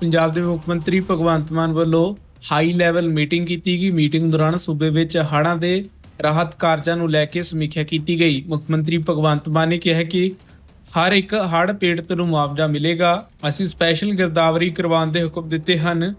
ਪੰਜਾਬ ਦੇ ਮੁੱਖ ਮੰਤਰੀ ਭਗਵੰਤ ਮਾਨ ਵੱਲੋਂ ਹਾਈ ਲੈਵਲ ਮੀਟਿੰਗ ਕੀਤੀ ਗਈ। ਮੀਟਿੰਗ ਦੌਰਾਨ ਸੂਬੇ ਵਿੱਚ ਹੜ੍ਹਾਂ ਦੇ ਰਾਹਤ ਕਾਰਜਾਂ ਨੂੰ ਲੈ ਕੇ ਸਮੀਖਿਆ ਕੀਤੀ ਗਈ। ਮੁੱਖ ਮੰਤਰੀ ਭਗਵੰਤ ਮਾਨ ਨੇ ਕਿਹਾ ਕਿ ਹਰ ਇੱਕ ਹੜ੍ਹ ਪੀੜਤ ਨੂੰ ਮੁਆਵਜ਼ਾ ਮਿਲੇਗਾ। ਅਸੀਂ ਸਪੈਸ਼ਲ ਗਿਰਦਾਵਰੀ ਕਰਵਾਉਣ ਦੇ ਹੁਕਮ ਦਿੱਤੇ ਹਨ।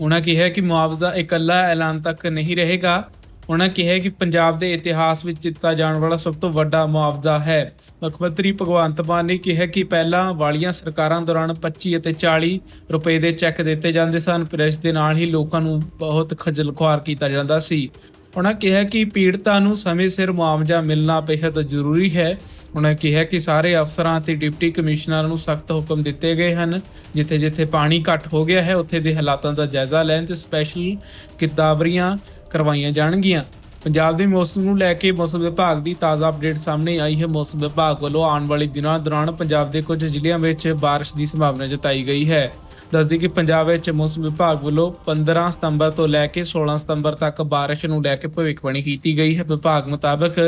ਉਹਨਾਂ ਕਿਹਾ ਕਿ ਮੁਆਵਜ਼ਾ ਇਕੱਲਾ ਐਲਾਨ ਤੱਕ ਨਹੀਂ ਰਹੇਗਾ। ਉਹਨਾਂ ਕਿਹਾ ਕਿ ਪੰਜਾਬ ਦੇ ਇਤਿਹਾਸ ਵਿੱਚ ਦਿੱਤਾ ਜਾਣ ਵਾਲਾ ਸਭ ਤੋਂ ਵੱਡਾ ਮੁਆਵਜ਼ਾ ਹੈ। ਮੁੱਖ ਮੰਤਰੀ ਭਗਵੰਤ ਮਾਨ ਨੇ ਕਿਹਾ ਕਿ ਪਹਿਲਾਂ ਵਾਲੀਆਂ ਸਰਕਾਰਾਂ ਦੌਰਾਨ 25 ਅਤੇ 40 ਰੁਪਏ ਦੇ ਚੈੱਕ ਦਿੱਤੇ ਜਾਂਦੇ ਸਨ ਪ੍ਰੈਸ ਦੇ ਨਾਲ ਹੀ ਲੋਕਾਂ ਨੂੰ ਬਹੁਤ ਖੱਜਲ ਖੁਆਰ ਕੀਤਾ ਜਾਂਦਾ ਸੀ। ਉਹਨਾਂ ਕਿਹਾ ਕਿ ਪੀੜਤਾਂ ਨੂੰ ਸਮੇਂ ਸਿਰ ਮੁਆਵਜ਼ਾ ਮਿਲਣਾ ਬੇहद ਜ਼ਰੂਰੀ ਹੈ। ਉਹਨਾਂ ਕਿਹਾ ਕਿ ਸਾਰੇ ਅਫਸਰਾਂ ਅਤੇ ਡਿਪਟੀ ਕਮਿਸ਼ਨਰਾਂ ਨੂੰ ਸਖਤ ਹੁਕਮ ਦਿੱਤੇ ਗਏ ਹਨ। ਜਿੱਥੇ ਜਿੱਥੇ ਪਾਣੀ ਘੱਟ ਹੋ ਗਿਆ ਹੈ, ਉੱਥੇ ਦੇ ਹਾਲਾਤਾਂ ਦਾ ਜਾਇਜ਼ਾ ਲੈਣ ਤੇ ਸਪੈਸ਼ਲ ਕਿਤਾਬਰੀਆਂ ਕਰਵਾਈਆਂ ਜਾਣਗੀਆਂ ਪੰਜਾਬ ਦੇ ਮੌਸਮ ਨੂੰ ਲੈ ਕੇ ਮੌਸਮ ਵਿਭਾਗ ਦੀ ਤਾਜ਼ਾ ਅਪਡੇਟ ਸਾਹਮਣੇ ਆਈ ਹੈ ਮੌਸਮ ਵਿਭਾਗ ਵੱਲੋਂ ਆਉਣ ਵਾਲੇ ਦਿਨਾਂ ਦੌਰਾਨ ਪੰਜਾਬ ਦੇ ਕੁਝ ਜ਼ਿਲ੍ਹਿਆਂ ਵਿੱਚ بارش ਦੀ ਸੰਭਾਵਨਾ ਜਤਾਈ ਗਈ ਹੈ ਦੱਸਦੀ ਕਿ ਪੰਜਾਬ ਵਿੱਚ ਮੌਸਮ ਵਿਭਾਗ ਵੱਲੋਂ 15 ਸਤੰਬਰ ਤੋਂ ਲੈ ਕੇ 16 ਸਤੰਬਰ ਤੱਕ بارش ਨੂੰ ਲੈ ਕੇ ਭਵਿੱਖਬਾਣੀ ਕੀਤੀ ਗਈ ਹੈ ਵਿਭਾਗ ਮੁਤਾਬਕ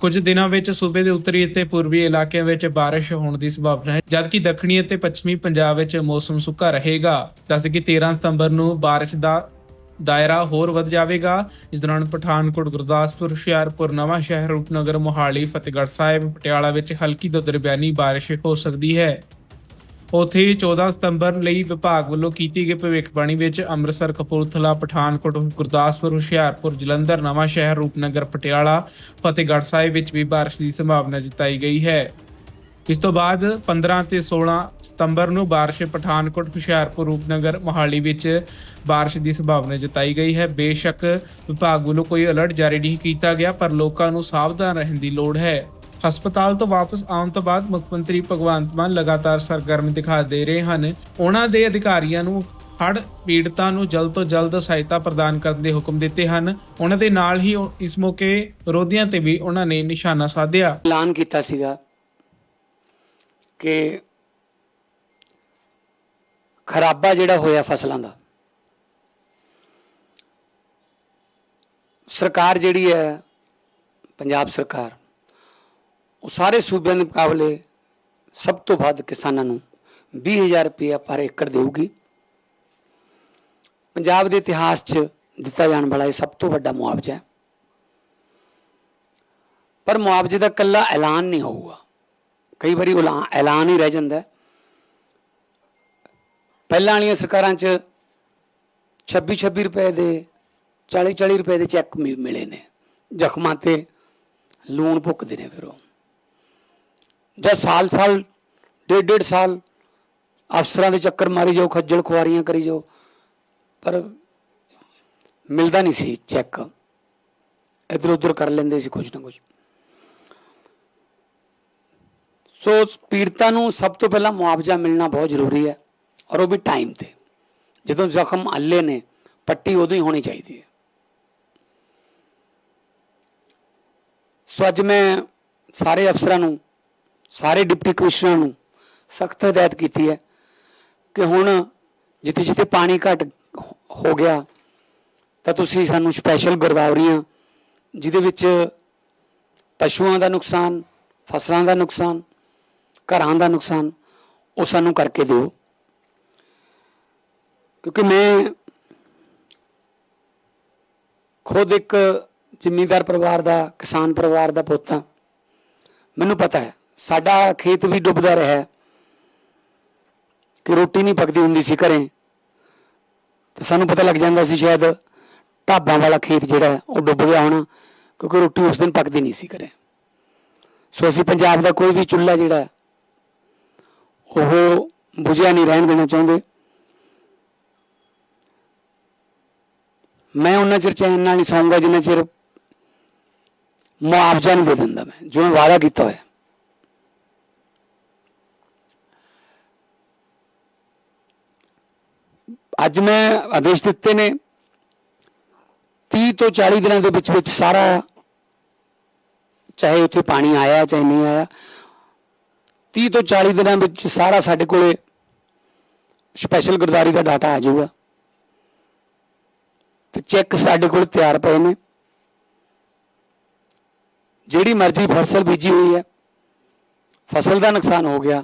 ਕੁਝ ਦਿਨਾਂ ਵਿੱਚ ਸੂਬੇ ਦੇ ਉੱਤਰੀ ਅਤੇ ਪੂਰਬੀ ਇਲਾਕਿਆਂ ਵਿੱਚ بارش ਹੋਣ ਦੀ ਸੰਭਾਵਨਾ ਹੈ ਜਦਕਿ ਦੱਖਣੀ ਅਤੇ ਪੱਛਮੀ ਪੰਜਾਬ ਵਿੱਚ ਮੌਸਮ ਸੁੱਕਾ ਰਹੇਗਾ ਦੱਸਦੇ ਕਿ 13 ਸਤੰਬਰ ਨੂੰ بارش ਦਾ ਦਾਇਰਾ ਹੋਰ ਵੱਧ ਜਾਵੇਗਾ। ਇਸ ਦੌਰਾਨ ਪਠਾਨਕੋਟ, ਗੁਰਦਾਸਪੁਰ, ਹੁਸ਼ਿਆਰਪੁਰ, ਨਵਾਂ ਸ਼ਹਿਰ, ਰੂਪਨਗਰ, ਮੋਹਾਲੀ, ਫਤਿਹਗੜ੍ਹ ਸਾਹਿਬ, ਪਟਿਆਲਾ ਵਿੱਚ ਹਲਕੀ ਤੋਂ ਦਰਮਿਆਨੀ ਬਾਰਿਸ਼ ਹੋ ਸਕਦੀ ਹੈ। ਉੱਥੇ ਹੀ 14 ਸਤੰਬਰ ਲਈ ਵਿਭਾਗ ਵੱਲੋਂ ਕੀਤੀ ਗਈ ਭਵਿੱਖਬਾਣੀ ਵਿੱਚ ਅੰਮ੍ਰਿਤਸਰ, ਕਪੂਰਥਲਾ, ਪਠਾਨਕੋਟ, ਗੁਰਦਾਸਪੁਰ, ਹੁਸ਼ਿਆਰਪੁਰ, ਜਲੰਧਰ, ਨਵਾਂ ਸ਼ਹਿਰ, ਰੂਪਨਗਰ, ਪਟਿਆਲਾ, ਫਤਿਹਗੜ੍ਹ ਸਾਹਿਬ ਵਿੱਚ ਵੀ ਬਾਰਿਸ਼ ਦੀ ਸੰਭਾਵਨਾ ਜਤਾਈ ਗਈ ਹੈ। ਇਸ ਤੋਂ ਬਾਅਦ 15 ਤੇ 16 ਸਤੰਬਰ ਨੂੰ ਬਾਰਿਸ਼ ਪਠਾਨਕੋਟ, ਹੁਸ਼ਿਆਰਪੁਰ, ਰੂਪਨਗਰ, ਮੋਹਾਲੀ ਵਿੱਚ ਬਾਰਿਸ਼ ਦੀ ਸੰਭਾਵਨਾ ਜਤਾਈ ਗਈ ਹੈ। ਬੇਸ਼ੱਕ ਵਿਭਾਗ ਵੱਲੋਂ ਕੋਈ ਅਲਰਟ ਜਾਰੀ ਨਹੀਂ ਕੀਤਾ ਗਿਆ, ਪਰ ਲੋਕਾਂ ਨੂੰ ਸਾਵਧਾਨ ਰਹਿਣ ਦੀ ਲੋੜ ਹੈ। ਹਸਪਤਾਲ ਤੋਂ ਵਾਪਸ ਆਉਣ ਤੋਂ ਬਾਅਦ ਮੁੱਖ ਮੰਤਰੀ ਭਗਵੰਤ ਮਾਨ ਲਗਾਤਾਰ ਸਰਗਰਮ ਦਿਖਾ ਦੇ ਰਹੇ ਹਨ। ਉਹਨਾਂ ਦੇ ਅਧਿਕਾਰੀਆਂ ਨੂੰ ਹੜ੍ਹ ਪੀੜਤਾਂ ਨੂੰ ਜਲਦ ਤੋਂ ਜਲਦ ਸਹਾਇਤਾ ਪ੍ਰਦਾਨ ਕਰਨ ਦੇ ਹੁਕਮ ਦਿੱਤੇ ਹਨ। ਉਹਨਾਂ ਦੇ ਨਾਲ ਹੀ ਇਸ ਮੌਕੇ ਵਿਰੋਧੀਆਂ ਤੇ ਵੀ ਉਹਨਾਂ ਨੇ ਨਿਸ਼ਾਨਾ ਸਾਧਿਆ। ਐਲਾਨ ਕੀਤਾ ਸੀਗਾ ਕਿ ਖਰਾਬਾ ਜਿਹੜਾ ਹੋਇਆ ਫਸਲਾਂ ਦਾ, ਸਰਕਾਰ ਜਿਹੜੀ ਹੈ, ਪੰਜਾਬ ਸਰਕਾਰ, ਉਹ ਸਾਰੇ ਸੂਬਿਆਂ ਦੇ ਮੁਕਾਬਲੇ ਸਭ ਤੋਂ ਵੱਧ ਕਿਸਾਨਾਂ ਨੂੰ 20000 ਰੁਪਏ ਪਰ ਏਕੜ ਦੇਊਗੀ। ਪੰਜਾਬ ਦੇ ਇਤਿਹਾਸ 'ਚ ਦਿੱਤਾ ਜਾਣ ਵਾਲਾ ਇਹ ਸਭ ਤੋਂ ਵੱਡਾ ਮੁਆਵਜ਼ਾ ਹੈ। ਪਰ ਮੁਆਵਜ਼ੇ ਦਾ ਕੱਲਾ ਐਲਾਨ ਨਹੀਂ ਹੋਊਗਾ। ਕਈ ਵਾਰੀ ਉਲਾ- ਐਲਾਨ ਹੀ ਰਹਿ ਜਾਂਦਾ ਪਹਿਲਾਂ ਵਾਲੀਆਂ ਸਰਕਾਰਾਂ 'ਚ 26 26 ਰੁਪਏ ਦੇ 40 40 ਰੁਪਏ ਦੇ ਚੈੱਕ ਮਿ- ਮਿਲੇ ਨੇ। ਜ਼ਖਮਾਂ ਤੇ ਲੂਣ ਭੁੱਕਦੇ ਨੇ ਫਿਰ ਉਹ। ਜਾਂ ਸਾਲ ਸਾਲ ਡੇਢ ਡੇਢ ਸਾਲ ਅਫਸਰਾਂ ਦੇ ਚੱਕਰ ਮਾਰੀ ਜਾਓ, ਖੱਜਲ ਖੁਆਰੀਆਂ ਕਰੀ ਜਾਓ, ਪਰ ਮਿਲਦਾ ਨਹੀਂ ਸੀ ਚੈੱਕ। ਇਧਰ ਉਧਰ ਕਰ ਲੈਂਦੇ ਸੀ ਕੁਝ ਨਾ ਕੁਝ। ਸੋ ਪੀੜਤਾਂ ਨੂੰ ਸਭ ਤੋਂ ਪਹਿਲਾਂ ਮੁਆਵਜ਼ਾ ਮਿਲਣਾ ਬਹੁਤ ਜ਼ਰੂਰੀ ਹੈ ਔਰ ਉਹ ਵੀ ਟਾਈਮ ਤੇ। ਜਦੋਂ ਜ਼ਖਮ ਅੱਲੇ ਨੇ, ਪੱਟੀ ਉਦੋਂ ਹੀ ਹੋਣੀ ਚਾਹੀਦੀ ਹੈ। ਸੋ ਅੱਜ ਮੈਂ ਸਾਰੇ ਅਫਸਰਾਂ ਨੂੰ, ਸਾਰੇ ਡਿਪਟੀ ਕਮਿਸ਼ਨਰਾਂ ਨੂੰ ਸਖਤ ਹਦਾਇਤ ਕੀਤੀ ਹੈ ਕਿ ਹੁਣ ਜਿੱਥੇ ਜਿੱਥੇ ਪਾਣੀ ਘਟ ਹੋ ਗਿਆ, ਤਾਂ ਤੁਸੀਂ ਸਾਨੂੰ ਸਪੈਸ਼ਲ ਗਰਦਾਵਰੀਆਂ ਜਿਹਦੇ ਵਿੱਚ ਪਸ਼ੂਆਂ ਦਾ ਨੁਕਸਾਨ, ਫਸਲਾਂ ਦਾ ਨੁਕਸਾਨ ਘਰਾਂ ਦਾ ਨੁਕਸਾਨ, ਉਹ ਸਾਨੂੰ ਕਰਕੇ ਦਿਓ। ਕਿਉਂਕਿ ਮੈਂ ਖੁਦ ਇੱਕ ਜ਼ਿਮੀਂਦਾਰ ਪਰਿਵਾਰ ਦਾ, ਕਿਸਾਨ ਪਰਿਵਾਰ ਦਾ ਪੁੱਤ ਹਾਂ। ਮੈਨੂੰ ਪਤਾ ਹੈ, ਸਾਡਾ ਖੇਤ ਵੀ ਡੁੱਬਦਾ ਰਿਹਾ ਹੈ ਕਿ ਰੋਟੀ ਨਹੀਂ ਪੱਕਦੀ ਹੁੰਦੀ ਸੀ ਘਰੇ। ਤੇ ਸਾਨੂੰ ਪਤਾ ਲੱਗ ਜਾਂਦਾ ਸੀ ਸ਼ਾਇਦ ਢਾਬਾਂ ਵਾਲਾ ਖੇਤ ਜਿਹੜਾ ਉਹ ਡੁੱਬ ਗਿਆ ਹੋਣਾ, ਕਿਉਂਕਿ ਰੋਟੀ ਉਸ ਦਿਨ ਪੱਕਦੀ ਨਹੀਂ ਸੀ ਘਰੇ। ਸੋ ਅਸੀਂ ਪੰਜਾਬ ਦਾ ਕੋਈ ਵੀ ਚੁੱਲ੍ਹਾ ਜਿਹੜਾ ਉਹ ਬੁਝਿਆ ਨਹੀਂ ਰਹਿਣ ਦੇਣਾ ਚਾਹੁੰਦੇ। ਮੈਂ ਉਹਨਾਂ ਚਿਰ ਚੈਨ ਨਾਲ ਨਹੀਂ ਸੌਂਗਾ ਜਿੰਨਾ ਚਿਰ ਮੁਆਵਜ਼ਾ ਨਹੀਂ ਦੇ ਦਿੰਦਾ ਮੈਂ, ਜੋ ਮੈਂ ਵਾਅਦਾ ਕੀਤਾ ਹੋਇਆ। ਅੱਜ ਮੈਂ ਆਦੇਸ਼ ਦਿੱਤੇ ਨੇ 30 ਤੋਂ 40 ਦਿਨਾਂ ਦੇ ਵਿੱਚ ਵਿੱਚ ਸਾਰਾ, ਚਾਹੇ ਉੱਥੇ ਪਾਣੀ ਆਇਆ, ਚਾਹੇ ਨਹੀਂ ਆਇਆ 30 ਤੋਂ 40 ਦਿਨਾਂ ਵਿੱਚ ਸਾਰਾ ਸਾਡੇ ਕੋਲੇ ਸਪੈਸ਼ਲ ਗੁਰਦਾਰੀ ਦਾ ਡਾਟਾ ਆ ਜਾਊਗਾ। ਤੇ ਚੈੱਕ ਸਾਡੇ ਕੋਲ ਤਿਆਰ ਪਏ ਨੇ। ਜਿਹੜੀ ਮਰਜ਼ੀ ਫਸਲ ਬੀਜੀ ਹੋਈ ਹੈ, ਫਸਲ ਦਾ ਨੁਕਸਾਨ ਹੋ ਗਿਆ,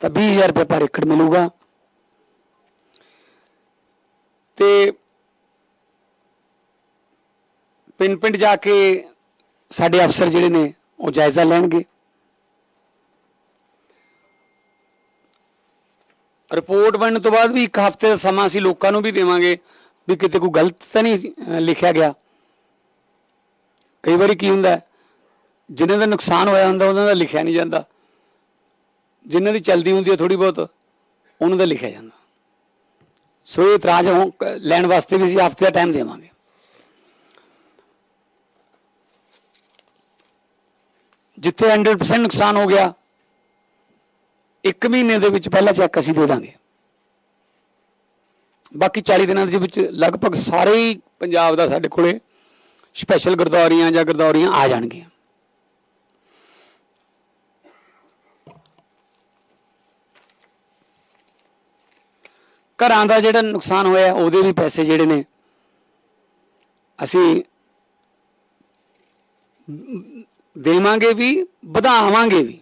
ਤਾਂ 20000 ਰੁਪਏ ਪਰ ਏਕੜ ਮਿਲੂਗਾ। ਤੇ ਪਿੰਡ ਪਿੰਡ ਜਾ ਕੇ ਸਾਡੇ ਅਫਸਰ ਜਿਹੜੇ ਨੇ, ਉਹ ਜਾਇਜ਼ਾ ਲੈਣਗੇ। ਰਿਪੋਰਟ ਬਣਨ ਤੋਂ ਬਾਅਦ ਵੀ ਇੱਕ ਹਫ਼ਤੇ ਦਾ ਸਮਾਂ ਅਸੀਂ ਲੋਕਾਂ ਨੂੰ ਵੀ ਦੇਵਾਂਗੇ ਵੀ ਕਿਤੇ ਕੋਈ ਗਲਤ ਤਾਂ ਨਹੀਂ ਲਿਖਿਆ ਗਿਆ। ਕਈ ਵਾਰੀ ਕੀ ਹੁੰਦਾ ਹੈ, ਜਿਨ੍ਹਾਂ ਦਾ ਨੁਕਸਾਨ ਹੋਇਆ ਹੁੰਦਾ ਉਹਨਾਂ ਦਾ ਲਿਖਿਆ ਨਹੀਂ ਜਾਂਦਾ। ਜਿਨ੍ਹਾਂ ਦੀ ਚਲਦੀ ਹੁੰਦੀ ਹੈ ਥੋੜੀ ਬਹੁਤ ਉਹਨਾਂ ਦਾ ਲਿਖਿਆ ਜਾਂਦਾ। ਸੋ ਇਹ ਇਤਰਾਜ਼ ਹੋ- ਕ- ਲੈਣ ਵਾਸਤੇ ਵੀ ਅਸੀਂ ਹਫ਼ਤੇ ਦਾ ਟਾਈਮ ਦੇਵਾਂਗੇ। ਜਿੱਥੇ 100% ਨੁਕਸਾਨ ਹੋ ਗਿਆ ਇੱਕ ਮਹੀਨੇ ਦੇ ਵਿੱਚ ਪਹਿਲਾ ਚੈੱਕ ਅਸੀਂ ਦੇ ਦਾਂਗੇ। ਬਾਕੀ 40 ਦਿਨਾਂ ਦੇ ਵਿੱਚ ਲਗਭਗ ਸਾਰੇ ਹੀ ਪੰਜਾਬ ਦਾ ਸਾਡੇ ਕੋਲੇ ਸਪੈਸ਼ਲ ਗਰਦੌਰੀਆਂ ਜਾਂ ਗਰਦੌਰੀਆਂ ਆ ਜਾਣਗੀਆਂ। ਘਰਾਂ ਦਾ ਜਿਹੜਾ ਨੁਕਸਾਨ ਹੋਇਆ, ਉਹਦੇ ਵੀ ਪੈਸੇ ਜਿਹੜੇ ਨੇ, ਅਸੀਂ ਦੇਵਾਂਗੇ ਵੀ, ਵਧਾਵਾਂਗੇ ਵੀ।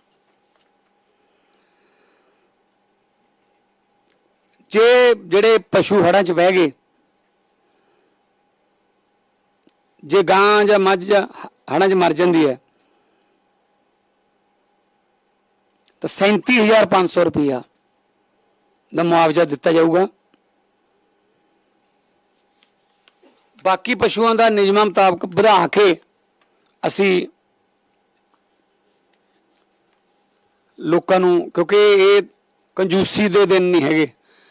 ਜੇ ਜਿਹੜੇ ਪਸ਼ੂ ਹੜਾਂ 'ਚ ਬਹਿ ਗਏ, ਜੇ ਗਾਂ ਜਾਂ ਮੱਝ ਜਾਂ ਹੜਾਂ 'ਚ ਮਰ ਜਾਂਦੀ ਹੈ, ਤਾਂ 37500 ਰੁਪਇਆ ਦਾ ਮੁਆਵਜ਼ਾ ਦਿੱਤਾ ਜਾਊਗਾ। ਬਾਕੀ ਪਸ਼ੂਆਂ ਦਾ ਨਿਯਮਾਂ ਮੁਤਾਬਕ ਵਧਾ ਕੇ ਅਸੀਂ ਲੋਕਾਂ ਨੂੰ, ਕਿਉਂਕਿ ਇਹ ਕੰਜੂਸੀ ਦੇ ਦਿਨ ਨਹੀਂ ਹੈਗੇ।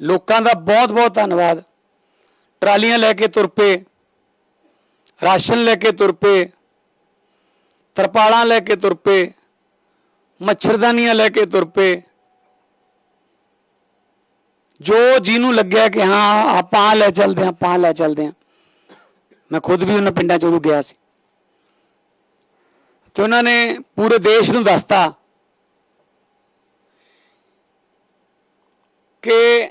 ਲੋਕਾਂ ਦਾ ਬਹੁਤ ਬਹੁਤ ਧੰਨਵਾਦ। ਟਰਾਲੀਆਂ ਲੈ ਕੇ ਤੁਰ ਪਏ, ਰਾਸ਼ਨ ਲੈ ਕੇ ਤੁਰ ਪਏ, ਤਰਪਾਲਾਂ ਲੈ ਕੇ ਤੁਰ ਪਏ, ਮੱਛਰਦਾਨੀਆਂ ਲੈ ਕੇ ਤੁਰ ਪਏ। ਜੋ ਜਿਹਨੂੰ ਲੱਗਿਆ ਕਿ ਹਾਂ, ਆਪਾਂ ਲੈ ਚੱਲਦੇ ਹਾਂ, ਆਪਾਂ ਲੈ ਚੱਲਦੇ ਹਾਂ। ਮੈਂ ਖੁਦ ਵੀ ਉਹਨਾਂ ਪਿੰਡਾਂ ਚ ਉਦੋਂ ਗਿਆ ਸੀ। ਤੇ ਉਹਨਾਂ ਨੇ ਪੂਰੇ ਦੇਸ਼ ਨੂੰ ਦੱਸਤਾ ਕਿ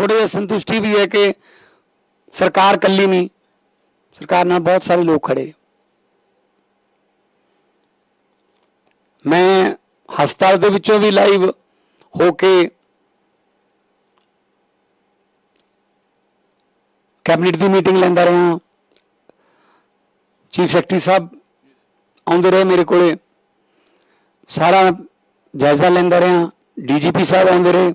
ਥੋੜੀ ਜਿਹੀ ਸੰਤੁਸ਼ਟੀ ਵੀ ਹੈ ਕਿ ਸਰਕਾਰ ਕੱਲੀ ਨਹੀਂ ਸਰਕਾਰ ਨਾਲ ਬਹੁਤ ਸਾਰੇ ਲੋਕ ਖੜੇ ਮੈਂ ਹਸਪਤਾਲ ਦੇ ਵਿੱਚੋਂ ਵੀ ਲਾਈਵ ਹੋ ਕੇ ਕੈਬਨਿਟ ਦੀ ਮੀਟਿੰਗ ਲੈਂਦਾ ਰਿਹਾ ਚੀਫ ਸੈਕਟਰੀ ਸਾਹਿਬ ਆਉਂਦੇ ਰਹੇ ਮੇਰੇ ਕੋਲੇ ਸਾਰਾ ਜਾਇਜ਼ਾ ਲੈਂਦਾ ਰਿਹਾ ਡੀਜੀਪੀ ਸਾਹਿਬ ਆਉਂਦੇ ਰਹੇ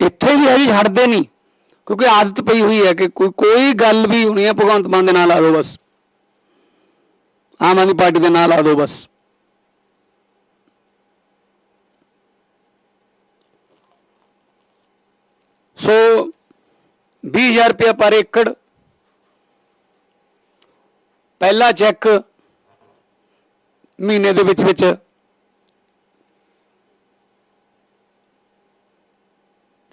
ਇੱਥੇ ਵੀ ਹੈ ਜੀ, ਹਟਦੇ ਨਹੀਂ। ਕਿਉਂਕਿ ਆਦਤ ਪਈ ਹੋਈ ਹੈ ਕਿ ਕੋਈ ਕੋਈ ਗੱਲ ਵੀ ਹੋਣੀ ਹੈ, ਭਗਵੰਤ ਮਾਨ ਦੇ ਨਾਲ ਲਾ ਦਿਓ ਬਸ। ਆਮ ਆਦਮੀ ਪਾਰਟੀ ਦੇ ਨਾਲ ਲਾ ਦਿਓ ਬਸ। ਸੋ 20000 ਰੁਪਏ ਪਰ ਏਕੜ। ਪਹਿਲਾ ਚੈੱਕ ਮਹੀਨੇ ਦੇ ਵਿੱਚ ਵਿੱਚ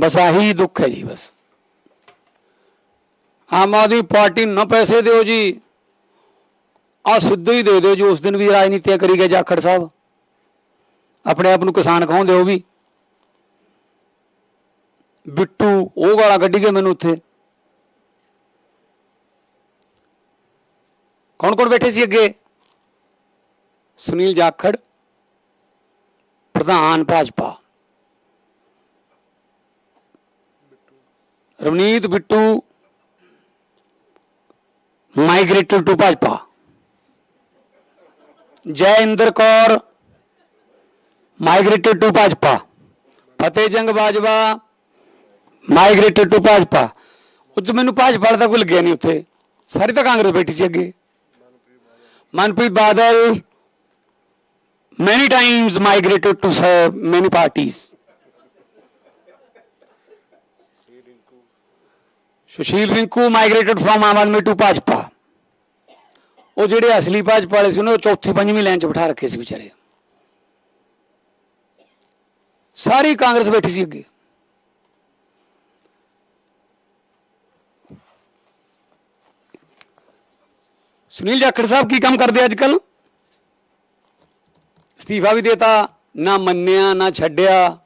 ਬਸ ਆਹੀ ਦੁੱਖ ਹੈ ਜੀ ਬਸ। ਆਮ ਆਦਮੀ ਪਾਰਟੀ ਨੂੰ ਨਾ ਪੈਸੇ ਦਿਓ ਜੀ। ਆ ਸਿੱਧੇ ਹੀ ਦੇ ਦਿਓ ਜੀ, ਉਸ ਦਿਨ ਵੀ ਰਾਜਨੀਤੀਆਂ ਕਰੀ ਗਏ ਜਾਖੜ ਸਾਹਿਬ। ਆਪਣੇ ਆਪ ਨੂੰ ਕਿਸਾਨ ਕਹਾਉਂਦੇ ਉਹ ਵੀ। ਬਿੱਟੂ, ਉਹ ਗਾਲਾਂ ਕੱਢੀ ਗਏ ਮੈਨੂੰ ਉੱਥੇ। ਕੌਣ ਕੌਣ ਬੈਠੇ ਸੀ ਅੱਗੇ? ਸੁਨੀਲ ਜਾਖੜ, ਪ੍ਰਧਾਨ Bhajpa. Ravneet Bittu migrated to Bhajpa. Jai Inder Kaur migrated to Bhajpa. Fateh Jang Bajwa migrated to Bhajpa. ਉੱਥੇ ਮੈਨੂੰ ਭਾਜਪਾ ਦਾ ਕੋਈ ਲੱਗਿਆ ਨਹੀਂ ਉੱਥੇ। ਸਾਰੀ ਤਾਂ ਕਾਂਗਰਸ ਬੈਠੀ ਸੀ ਅੱਗੇ। Manpreet Badal, many times migrated to serve many parties Sushil Rinku migrated from Aam Aadmi to Bhajpa ਉਹ ਜਿਹੜੇ ਅਸਲੀ ਭਾਜਪਾ ਵਾਲੇ ਸੀ, ਉਹਨੇ ਉਹ ਚੌਥੀ ਪੰਜਵੀਂ ਲਾਈਨ 'ਚ ਬਿਠਾ ਰੱਖੇ ਸੀ ਵਿਚਾਰੇ। ਸਾਰੀ ਕਾਂਗਰਸ ਬੈਠੀ ਸੀ ਅੱਗੇ। ਸੁਨੀਲ ਜਾਖੜ ਸਾਹਿਬ ਕੀ ਕੰਮ ਕਰਦੇ ਅੱਜ ਕੱਲ ਅਸਤੀਫਾ ਵੀ ਦੇਤਾ, ਨਾ ਮੰਨਿਆ, ਨਾ ਛੱਡਿਆ।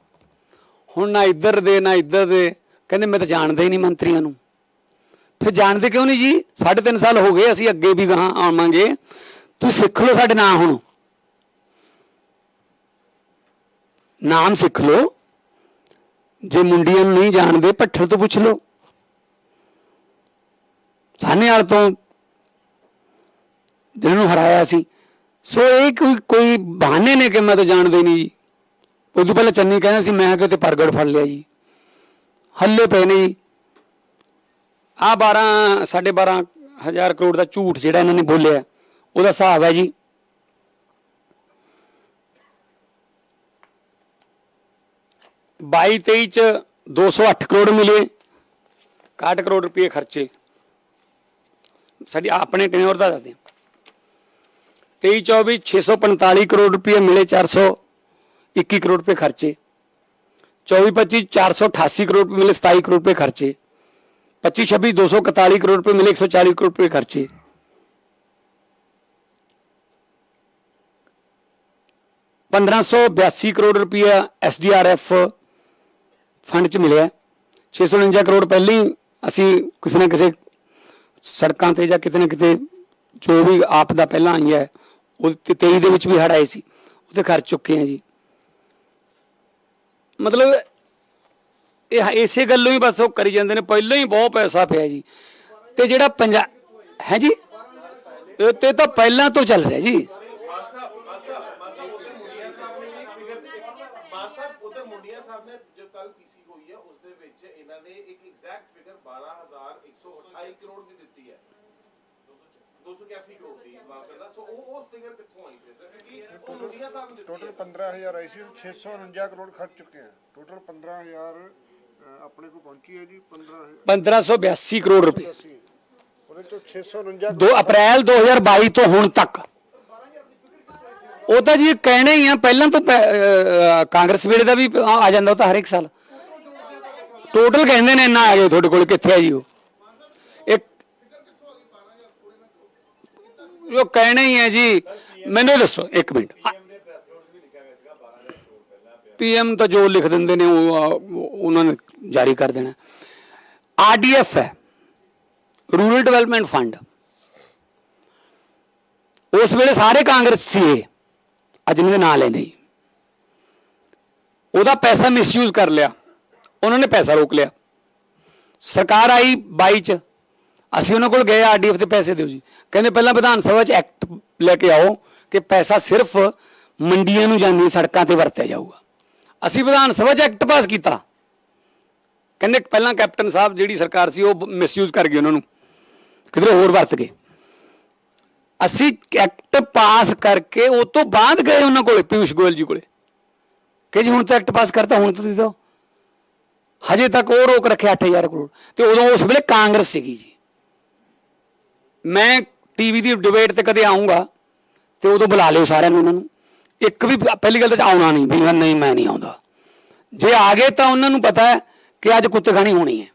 ਹੁਣ ਨਾ ਇੱਧਰ ਦੇ, ਨਾ ਇੱਧਰ ਦੇ। ਕਹਿੰਦੇ ਮੈਂ ਤਾਂ ਜਾਣਦਾ ਹੀ ਨਹੀਂ ਮੰਤਰੀਆਂ ਨੂੰ। ਫਿਰ ਜਾਣਦੇ ਕਿਉਂ ਨਹੀਂ ਜੀ? ਸਾਢੇ ਤਿੰਨ ਸਾਲ ਹੋ ਗਏ, ਅਸੀਂ ਅੱਗੇ ਵੀ ਗਾਹਾਂ ਆਵਾਂਗੇ। ਤੁਸੀਂ ਸਿੱਖ ਲਓ ਸਾਡੇ ਨਾਂ ਹੁਣ। ਨਾਮ ਸਿੱਖ ਲਓ। ਜੇ ਮੁੰਡੀਆਂ ਨੂੰ ਨਹੀਂ ਜਾਣਦੇ, ਭੱਠਲ ਤੋਂ ਪੁੱਛ ਲਓ। ਸਾਹਨੇਵਾਲ ਤੋਂ ਜਿਹਨਾਂ ਨੂੰ ਹਰਾਇਆ ਸੀ। ਸੋ ਇਹ ਕੋਈ ਕੋਈ ਬਹਾਨੇ ਨੇ ਕਿ ਮੈਂ ਤਾਂ ਜਾਣਦੇ ਨਹੀਂ ਜੀ। ਉਦੋਂ ਪਹਿਲਾਂ ਚੰਨੀ ਕਹਿੰਦਾ ਸੀ, ਮੈਂ ਕਿਤੇ ਪਰਗੜ ਫੜ ਲਿਆ ਜੀ। ਹੱਲੇ ਪਏ ਨੇ ਜੀ। ਆ 12 ਸਾਢੇ 12 ਹਜ਼ਾਰ ਕਰੋੜ ਦਾ ਝੂਠ ਜਿਹੜਾ ਇਹਨਾਂ ਨੇ ਬੋਲਿਆ ਉਹਦਾ ਹਿਸਾਬ ਹੈ ਜੀ। ਬਾਈ 23 ਚ 208 ਕਰੋੜ ਮਿਲੇ 61 ਕਰੋੜ ਰੁਪਏ ਖਰਚੇ। ਸਾਡੀ ਆਪਣੇ ਟੈਨਿਓਰ ਦਾ ਦੱਸਦੇ ਹਾਂ 23 24 645 ਕਰੋੜ ਰੁਪਏ ਮਿਲੇ 421 ਕਰੋੜ ਰੁਪਏ ਖਰਚੇ। 24 25 488 ਕਰੋੜ ਰੁਪਏ ਮਿਲੇ 27 ਕਰੋੜ ਰੁਪਏ ਖਰਚੇ। 25 26 241 ਕਰੋੜ ਰੁਪਏ ਮਿਲੇ 140 ਕਰੋੜ ਰੁਪਏ ਖਰਚੇ। ਪੰਦਰਾਂ ਸੌ ਬਿਆਸੀ ਕਰੋੜ ਰੁਪਇਆ ਐਸਡੀਆਰਐਫ ਫੰਡ ਚ ਮਿਲਿਆ। 649 ਕਰੋੜ ਪਹਿਲਾਂ ਹੀ ਅਸੀਂ ਕਿਸੇ ਨਾ ਕਿਸੇ ਸੜਕਾਂ ਤੇ ਜਾਂ ਕਿਤੇ ਨਾ ਕਿਤੇ ਜੋ ਵੀ ਆਪ ਦਾ ਪਹਿਲਾਂ ਆਈ ਹੈ, ਉਹ ਤੇ 23 ਦੇ ਵਿੱਚ ਵੀ ਹੜ ਆਏ ਸੀ, ਉਹਦੇ ਖਰਚ ਚੁੱਕੇ ਆ ਜੀ। ਮਤਲਬ ਇਹ ਇਸੇ ਗੱਲੋਂ ਹੀ ਬਸ ਉਹ ਕਰੀ ਜਾਂਦੇ ਨੇ, ਪਹਿਲਾਂ ਹੀ ਬਹੁਤ ਪੈਸਾ ਪਿਆ ਜੀ। ਤੇ ਜਿਹੜਾ ਪੰਜਾ ਹੈ ਜੀ? ਇਹ ਤੇ ਤਾਂ ਪਹਿਲਾਂ ਤੋਂ ਚੱਲ ਰਿਹਾ ਜੀ। ਟੋਟਲ 15000 ਆਈ ਸੀ 649 ਕਰੋੜ ਖਰਚ ਚੁੱਕੇ ਆ। ਟੋਟਲ 15000 ਆਪਣੇ ਕੋ ਪਹੁੰਚੀ ਹੈ ਜੀ 15000 1582 ਕਰੋੜ ਰੁਪਏ। ਉਹਦੇ ਚੋਂ 649 2 ਅਪ੍ਰੈਲ 2022 ਤੋਂ ਹੁਣ ਤੱਕ। ਉਹ ਤਾਂ ਜੀ ਕਹਿਣੇ ਹੀ ਆ ਪਹਿਲਾਂ ਤੋਂ ਪੈ- ਅਹ, ਅਹ, ਕਾਂਗਰਸ ਵੇਲੇ ਦਾ ਵੀ ਆ ਜਾਂਦਾ ਉਹ ਤਾਂ ਹਰ ਇੱਕ ਸਾਲ। ਟੋਟਲ ਕਹਿੰਦੇ ਨੇ ਇੰਨਾ ਆ ਗਿਆ ਤੁਹਾਡੇ ਕੋਲ ਕਿੱਥੇ ਆ ਜੀ ਉਹ। ਇੱਕ ਉਹ ਕਹਿਣੇ ਹੀ ਹੈ ਜੀ ਮੈਨੂੰ ਇਹ ਦੱਸੋ ਇੱਕ ਮਿੰਟ। ਪੀਐਮ ਤਾਂ ਜੋ ਲਿਖ ਦਿੰਦੇ ਨੇ, ਉਹ ਉਹਨਾਂ ਨੇ ਜਾਰੀ ਕਰ ਦੇਣਾ। ਆਰਡੀਐਫ ਹੈ ਰੂਰਲ ਡਿਵੈਲਪਮੈਂਟ ਫੰਡ ਉਸ ਵੇਲੇ ਸਾਰੇ ਕਾਂਗਰਸ ਸੀ ਇਹ, ਅੱਜ ਇਹਨਾਂ ਦੇ ਨਾਂ ਲੈਂਦੇ ਹੀ। ਉਹਦਾ ਪੈਸਾ ਮਿਸਯੂਜ਼ ਕਰ ਲਿਆ, ਉਹਨਾਂ ਨੇ ਪੈਸਾ ਰੋਕ ਲਿਆ। ਸਰਕਾਰ ਆਈ 22 ਚ, ਅਸੀਂ ਉਹਨਾਂ ਕੋਲ ਗਏ ਆਰਡੀਐਫ ਦੇ ਪੈਸੇ ਦਿਓ ਜੀ। ਕਹਿੰਦੇ ਪਹਿਲਾਂ ਵਿਧਾਨ ਸਭਾ ਚ ਐਕਟ ਲੈ ਕੇ ਆਓ ਕਿ ਪੈਸਾ ਸਿਰਫ ਮੰਡੀਆਂ ਨੂੰ ਜਾਂਦੀਆਂ ਸੜਕਾਂ ਤੇ ਵਰਤਿਆ ਜਾਊਗਾ। ਅਸੀਂ ਵਿਧਾਨ ਸਭਾ ਚ ਐਕਟ ਪਾਸ ਕੀਤਾ। ਕਹਿੰਦੇ ਪਹਿਲਾਂ ਕੈਪਟਨ ਸਾਹਿਬ ਜਿਹੜੀ ਸਰਕਾਰ ਸੀ ਉਹ ਮਿਸਯੂਜ਼ ਕਰ ਗਈ ਉਹਨਾਂ ਨੂੰ। ਕਿਧਰੇ ਹੋਰ ਵਰਤ ਗਏ। ਅਸੀਂ ਐਕਟ ਪਾਸ ਕਰਕੇ ਉਹ ਤੋਂ ਬਾਅਦ ਗਏ ਉਹਨਾਂ ਕੋਲੇ, ਪਿਊਸ਼ ਗੋਇਲ ਜੀ ਕੋਲੇ। ਕਿ ਜੀ ਹੁਣ ਤਾਂ ਐਕਟ ਪਾਸ ਕਰਤਾ, ਹੁਣ ਤਾਂ ਦੇ ਦਿਓ। ਹਜੇ ਤੱਕ ਉਹ ਰੋਕ ਰੱਖਿਆ 8000 ਕਰੋੜ। ਤੇ ਉਦੋਂ ਉਸ ਵੇਲੇ ਕਾਂਗਰਸ ਸੀਗੀ ਜੀ। ਮੈਂ ਟੀਵੀ ਦੀ ਡਿਬੇਟ ਤੇ ਕਦੇ ਆਉਂਗਾ ਤੇ ਉਦੋਂ ਬੁਲਾ ਲਿਓ ਸਾਰਿਆਂ ਨੂੰ ਉਹਨਾਂ ਨੂੰ। ਇੱਕ ਵੀ ਪਹਿਲੀ ਗੱਲ ਤਾਂ ਆਉਣਾ ਨਹੀਂ, ਵੀ ਨਹੀਂ, ਮੈਂ ਨਹੀਂ ਆਉਂਦਾ। ਜੇ ਆ ਗਏ ਤਾਂ ਉਹਨਾਂ ਨੂੰ ਪਤਾ ਹੈ ਕਿ ਅੱਜ ਕੁੱਤੇ ਖਾਣੀ ਹੋਣੀ ਹੈ।